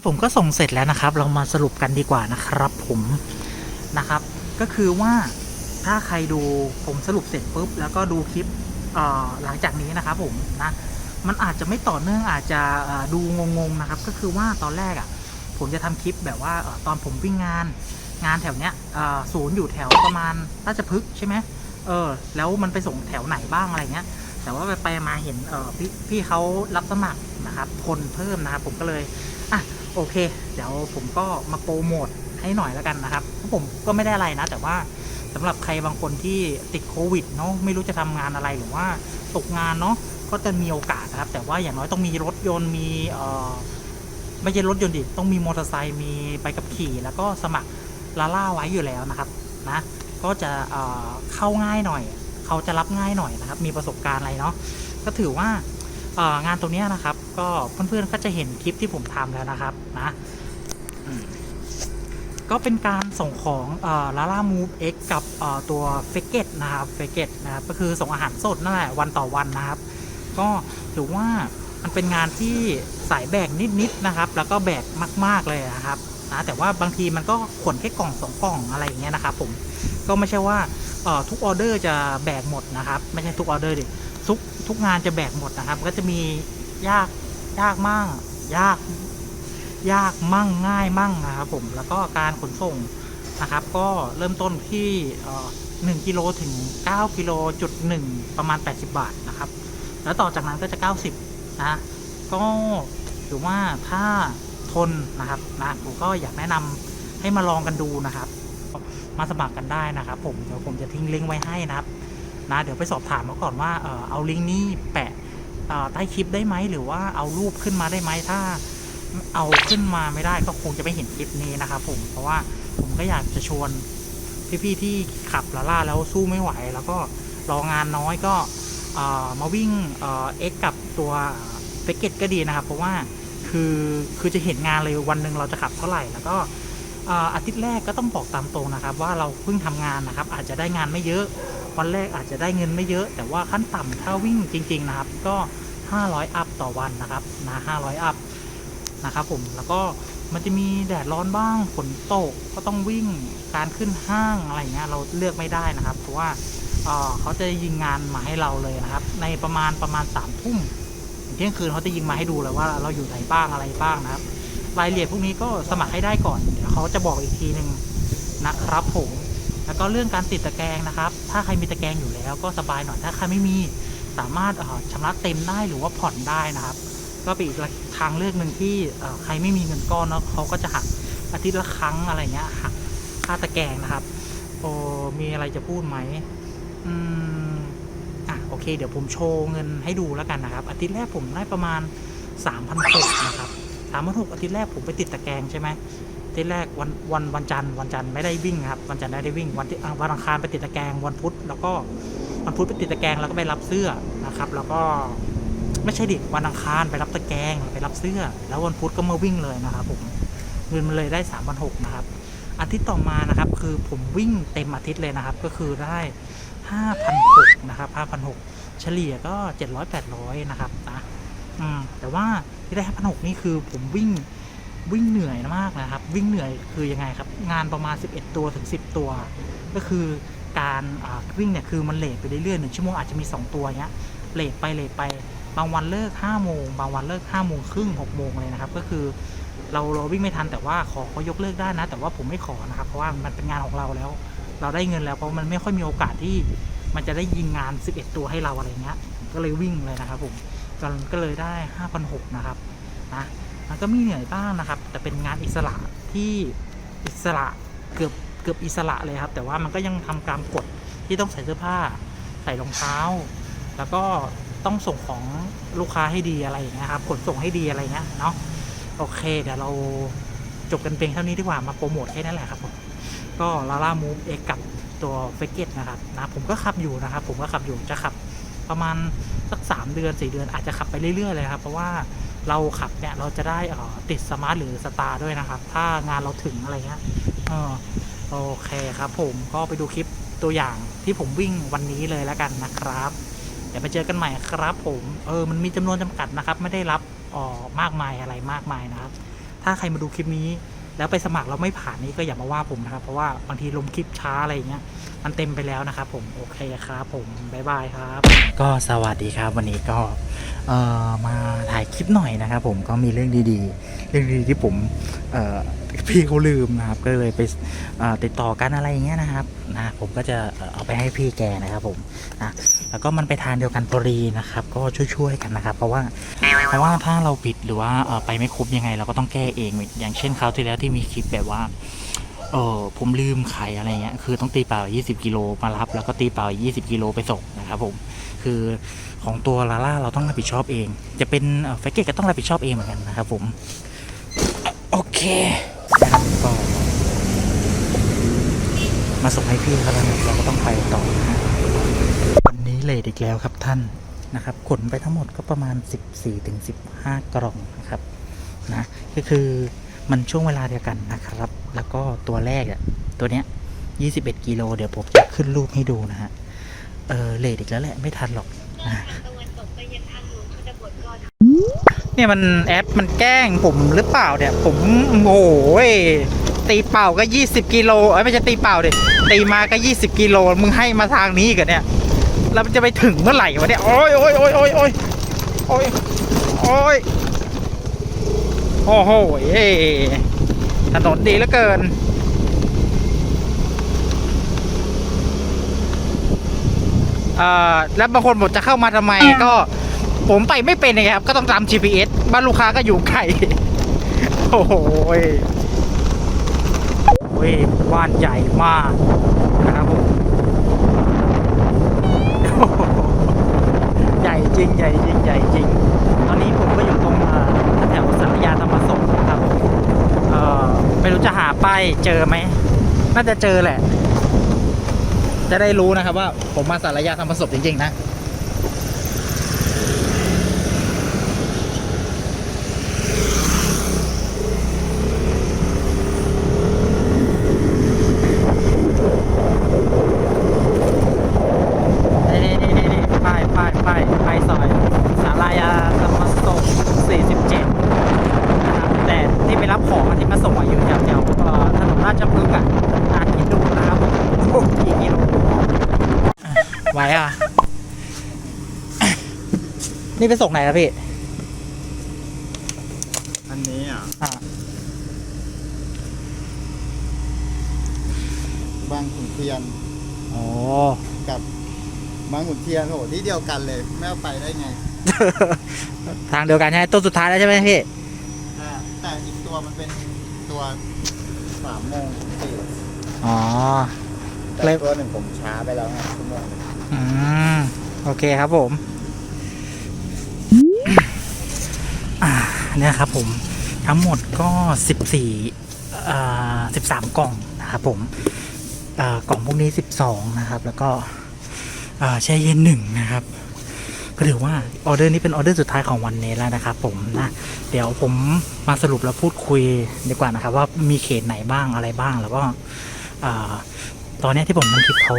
นี้ผมก็ส่งเสร็จแล้วนะครับ เรามาสรุปกันดีกว่านะครับผมนะครับ ก็คือว่าถ้าใครดูผมสรุปเสร็จปุ๊บ แล้วก็ดูคลิปหลังจากนี้นะครับผมนะมันอาจจะไม่ต่อเนื่องอาจจะดูงงๆนะครับ ก็คือว่าตอนแรกอะ ผมจะทำคลิปแบบว่าตอนผมวิ่งงาน งานแถวเนี้ยศูนย์อยู่แถวประมาณราชพฤกษ์ใช่ไหมเออ แล้วมันไปส่งแถวไหนบ้างอะไรเงี้ย แต่ว่าไปไปมาเห็นเออพี่พี่เขารับสมัครนะครับคนเพิ่มนะครับผมก็เลยอะ โอเค เดี๋ยวผมก็มาโปรโมทให้หน่อยแล้วกันนะครับเพราะผมก็ไม่ได้อะไรนะ แต่ว่าสำหรับใครบางคนที่ติดโควิดเนาะไม่รู้จะทำงานอะไรหรือว่าตกงานเนาะก็จะมีโอกาสนะครับ แต่ว่าอย่างน้อยต้องมีรถยนต์มีเออไม่ใช่รถยนต์ดิต้องมีมอเตอร์ไซค์มีใบขับขี่ แล้วก็สมัครลาล่าไว้อยู่แล้วนะครับนะก็จะเอ่อเข้าง่ายหน่อย เขาจะรับง่ายหน่อยนะครับ มีประสบการณ์อะไรเนาะก็ถือว่างานตรงนี้นะครับ ก็เพื่อนๆก็จะเห็นคลิปที่ผมทำแล้วนะครับ นะก็เป็นการส่งของลาล่ามูฟเอ็กกับตัวเฟกเกตนะครับเฟกเกตนะครับก็คือส่งอาหารสดนั่นแหละวันต่อวันนะครับ ก็ถือว่ามันเป็นงานที่สายแบกนิดๆนะครับ แล้วก็แบกมาก ๆเลยนะครับนะแต่ว่าบางทีมันก็ขนแค่กล่องสองกล่องอะไรอย่างเงี้ยนะครับผมก็ไม่ใช่ว่าทุกออเดอร์จะแบกหมดนะครับ ไม่ใช่ทุกออเดอร์ดิทุกทุกงานจะแบกหมดนะครับ ก็จะมียากยากมั่งยาก ยากมั่งง่ายมั่งนะครับผมแล้วก็การขนส่งนะครับ ก็เริ่มต้นที่เอ่อ1กิโลถึง 9กิโลจุดหนึ่งประมาณ 80 บาทนะครับ แล้วต่อจากนั้นก็จะ 90 นะ ก็ถือว่าถ้าทนนะครับนะผมก็อยากแนะนำให้มาลองกันดูนะครับ มาสมัครกันได้นะครับ ผมเดี๋ยวผมจะทิ้งลิงก์ไว้ให้นะครับนะเดี๋ยวไปสอบถามมาก่อนว่าเออเอาลิงก์นี้แปะใต้คลิปได้ไหมหรือว่าเอารูปขึ้นมาได้ไหมถ้า เอาขึ้นมาไม่ได้ก็คงจะไม่เห็นคลิปนี้นะครับผมเพราะว่าผมก็อยากจะชวนพี่ๆที่ขับลาล่าแล้วสู้ไม่ไหว แล้วก็รองานน้อยก็มาวิ่งเอ็กกับตัวเฟกเกตก็ดีนะครับ เพราะว่าคือคือจะเห็นงานเลยวันหนึ่งเราจะขับเท่าไหร่แล้วก็อาทิตย์แรกก็ต้องบอกตามตรงนะครับ ว่าเราเพิ่งทำงานนะครับ อาจจะได้งานไม่เยอะวันแรกอาจจะได้เงินไม่เยอะ แต่ว่าขั้นต่ำถ้าวิ่งจริง ๆนะครับ ก็ 500 อัพต่อวันนะครับนะ500 อัพ นะครับผมแล้วก็มันจะมีแดดร้อนบ้างฝนตกก็ต้องวิ่งการขึ้นห้างอะไรเงี้ยเราเลือกไม่ได้นะครับ เพราะว่าเอ่อเขาจะยิงงานมาให้เราเลยนะครับ ในประมาณประมาณ3ามทุ่มเที่ยงคืนเขาจะยิงมาให้ดูเลยว่าเราอยู่ไหนบ้างอะไรบ้างนะครับรายละเอียดพวกนี้ก็สมัครให้ได้ก่อนเดี๋ยวเขาจะบอกอีกทีหนึ่งนะครับผมแล้วก็เรื่องการติดตะแกรงนะครับ ถ้าใครมีตะแกรงอยู่แล้วก็สบายหน่อยถ้าใครไม่มีสามารถเอ่อชำระเต็มได้หรือว่าผ่อนได้นะครับ ก็เป็นอีกทางเลือกหนึ่งที่ใครไม่มีเงินก้อนเนาะเขาก็จะหักอาทิตย์ละครั้งอะไรเงี้ยหักค่าตะแกรงนะครับ โอ้มีอะไรจะพูดไหมอืมอะโอเค เดี๋ยวผมโชว์เงินให้ดูแล้วกันนะครับ อาทิตย์แรกผมได้ประมาณ3,600นนะครับสามวันหกอาทิตย์แรกผมไปติดตะแกรงใช่ไหมอาทิตย์แรกวันวันวันจันทร์วันจันทร์ไม่ได้วิ่งครับวันจันทร์ไม่ได้วิ่งวันที่วันอังคารไปติดตะแกรงวันพุธแล้วก็วันพุธไปติดตะแกรงแล้วก็ไปรับเสื้อนะครับ แล้วก็ ไม่ใช่ดิวันอังคารไปรับตะแกรงไปรับเสื้อ แล้ววันพุธก็มาวิ่งเลยนะครับผมเงินมันเลยได้สามพันหกนะครับอาทิตย์ต่อมานะครับคือผมวิ่งเต็มอาทิตย์เลยนะครับ ก็คือได้ห้าพันหกนะครับห้าพันหกเฉลี่ยก็เจ็ดร้อยแปดร้อยนะครับนะอืมแต่ว่าที่ได้ห้าพันหกนี่คือผมวิ่งวิ่งเหนื่อยมากนะครับ วิ่งเหนื่อยคือยังไงครับ งานประมาณ 11 ตัวถึง 10 ตัว ก็คือการวิ่งเนี่ยคือมันเลทไปเรื่อยๆหนึ่งชั่วโมงอาจจะมี 2 ตัวเนี้ยเลทไปเลทไปางวันเลิก5โมงบางวันเลิก5โมงครึ่ง6โมงเลยนะครับ ก็คือเราเราวิ่งไม่ทันแต่ว่าขอเขายกเลิกได้นะ แต่ว่าผมไม่ขอนะครับ เพราะว่ามันเป็นงานของเราแล้ว เราได้เงินแล้วเพราะมันไม่ค่อยมีโอกาสที่มันจะได้ยิงงาน 11 ตัวให้เราอะไรเงี้ย ก็เลยวิ่งเลยนะครับผมกันก็เลยได้5,600นะครับนะมันก็มีเหนื่อยบ้างนะครับ แต่เป็นงานอิสระที่อิสระเกือบเกือบอิสระเลยครับ แต่ว่ามันก็ยังทำตามกฎที่ต้องใส่เสื้อผ้า ใส่รองเท้า แล้วก็ ต้องส่งของลูกค้าให้ดีอะไรอย่างเงี้ยครับขนส่งให้ดีอะไรเงี้ยเนาะโอเค เดี๋ยวเราจบกันเพียงเท่านี้ดีกว่ามาโปรโมทแค่นั้นแหละครับผมก็ลาล่ามูฟเอกกับตัวเฟกเกตนะครับนะผมก็ขับอยู่นะครับ ผมก็ขับอยู่จะขับประมาณสักสามเดือนสี่เดือนอาจจะขับไปเรื่อยๆเลยครับ เพราะว่าเราขับเนี่ยเราจะได้อ่อติดสมาร์ทหรือสตาร์ด้วยนะครับ ถ้างานเราถึงอะไรเงี้ยโอเคครับผมก็ไปดูคลิปตัวอย่างที่ผมวิ่งวันนี้เลยแล้วกันนะครับ เดี๋ยวไปเจอกันใหม่ครับผมเออมันมีจำนวนจำกัดนะครับ ไม่ได้รับเอ่อมากมายอะไรมากมายนะครับ ถ้าใครมาดูคลิปนี้ แล้วไปสมัครแล้วไม่ผ่านนี่ก็อย่ามาว่าผมนะครับ เพราะว่าบางทีลงคลิปช้าอะไรอย่างเงี้ยมันเต็มไปแล้วนะครับผมโอเคครับผมบ๊ายบายครับ ก็สวัสดีครับวันนี้ก็เอ่อมาถ่ายคลิปหน่อยนะครับผมก็มีเรื่องดีๆ เรื่องดีที่ผมเอ่อพี่เขาลืมนะครับ ก็เลยไปติดต่อกันอะไรอย่างเงี้ยนะครับนะผมก็จะเอ่อเอาไปให้พี่แกนะครับผมนะ แล้วก็มันไปทางเดียวกันพอดีนะครับ ก็ช่วยๆกันนะครับ เพราะว่าเพราะว่าถ้าเราผิดหรือว่าไปไม่ครบยังไง เราก็ต้องแก้เอง อย่างเช่นคราวที่แล้วที่มีคลิปแบบว่าเออผมลืมไข่อะไรเงี้ยคือต้องตีเปล่า 20 กิโลมารับ แล้วก็ตีเปล่า 20 กิโลไปส่งนะครับผมคือของตัวลาล่าเราต้องรับผิดชอบเอง จะเป็นแฟกเกตก็ต้องรับผิดชอบเองเหมือนกันนะครับผมโอเคนะครับก็มาส่งให้พี่แล้วนะเราก็ต้องไปต่อนะ เลทอีกแล้วครับท่านนะครับขนไปทั้งหมดก็ประมาณ 14-15ถึง15 กล่องนะครับนะก็คือมันช่วงเวลาเดียวกันนะครับ แล้วก็ตัวแรกอะตัวเนี้ย 21 กิโลเดี๋ยวผมจะขึ้นรูปให้ดูนะฮะเออเลทอีกแล้วแหละไม่ทันหรอกนะตะวันตกไปยังทางหลวงชนบทรอเนี่ยมันแอปมันแกล้งผมหรือเปล่าเนี่ย ผมโอ้ยตีเป่าก็ 20 กิโลเอ้ยไม่ใช่ตีเป่าดิตีมาก็ 20 กิโลมึงให้มาทางนี้กันเนี่ย แล้วมันจะไปถึงเมื่อไหร่วะเนี่ยโอ้ยโอ้ยโอ้ยโอ้ยโอ้ยโอ้ยโอ้ยโอ้โหเอ้ยถนนดีเหลือเกินเอ่อแล้วบางคนบอกจะเข้ามาทำไมก็ ผมไปไม่เป็นไงครับ ก็ต้องตาม GPS บ้านลูกค้าก็อยู่ไกลโอ้โหยโอ้ยบ้านใหญ่มากนะครับผม โอ้โหใหญ่จ ริงใหญ่จริงใหญ่จริง ตอนนี้ผมก็อยู่ตรงแถวสารยาธรรมศพนะครับเออไม่รู้จะหาป้ายเจอไหม น่าจะเจอแหละ จะได้รู้นะครับว่าผมมาสารยาธรรมศพจริง ๆ นะ นี่นี่นี่นี่ป้ายป้ายป้ายป้ายซอยสารายาธรรมศพ47นะครับแต่ที่ไปรับของอะที่มาส่งอะอยู่แถวแถวเอ่อถนนราชพฤกษ์อะอ่านคิดดูนะครับโอ้กี่กิโลไหวอะ นี่ไปส่งไหนครับพี่ อันนี้อะอ่า บางขุนเทียนโอ้ กับบางขุนเทียนโหที่เดียวกันเลย ไม่เอาไปได้ไงทางเดียวกันใช่ไหมตัวสุดท้ายแล้วใช่ไหมพี่ แต่แต่อีกตัวมันเป็นตัวสามโมงสี่อ๋อ แต่เลย ตัวหนึ่งผมช้าไปแล้วไงชั่วโมงหนึ่ง อืม โอเคครับผม อ่าเนี่ยครับผมทั้งหมดก็สิบสี่อ่าสิบสามกล่องนะครับผมอ่ากล่องพวกนี้สิบสองนะครับ แล้วก็อ่าแช่เย็นหนึ่งนะครับก็ถือว่าออเดอร์นี้เป็นออเดอร์สุดท้ายของวันนี้แล้วนะครับผมนะเดี๋ยวผมมาสรุปแล้วพูดคุยดีกว่านะครับ ว่ามีเขตไหนบ้างอะไรบ้างแล้วก็ ตอนนี้ที่ผมทำคลิปเขา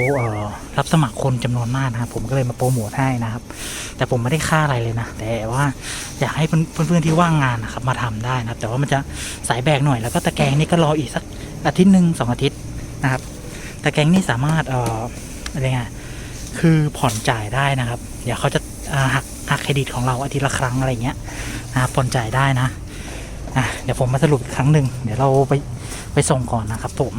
เรับสมัครคนจำนวนมากนะครับผมก็เลยมาโปรโมทให้นะครับ แต่ผมไม่ได้ค่าอะไรเลยนะ แต่ว่าอยากให้เพื่อนๆที่ว่างงานนะครับมาทำได้นะครับ แต่ว่ามันจะสายแบกหน่อยแล้วก็ตะแกรงนี่ก็รออีกสักอาทิตย์หนึ่งสองอาทิตย์นะครับ ตะแกรงนี่สามารถเอ่ออะไรเงี้ยคือผ่อนจ่ายได้นะครับ เดี๋ยวเขาจะาหักหักเครดิตของเราอาทิตย์ละครั้งอะไรเงี้ยนะผ่อนจ่ายได้นะอะเดี๋ยวผมมาสรุปอีกครั้งหนึ่งเดี๋ยวเราไปไปส่งก่อนนะครับผม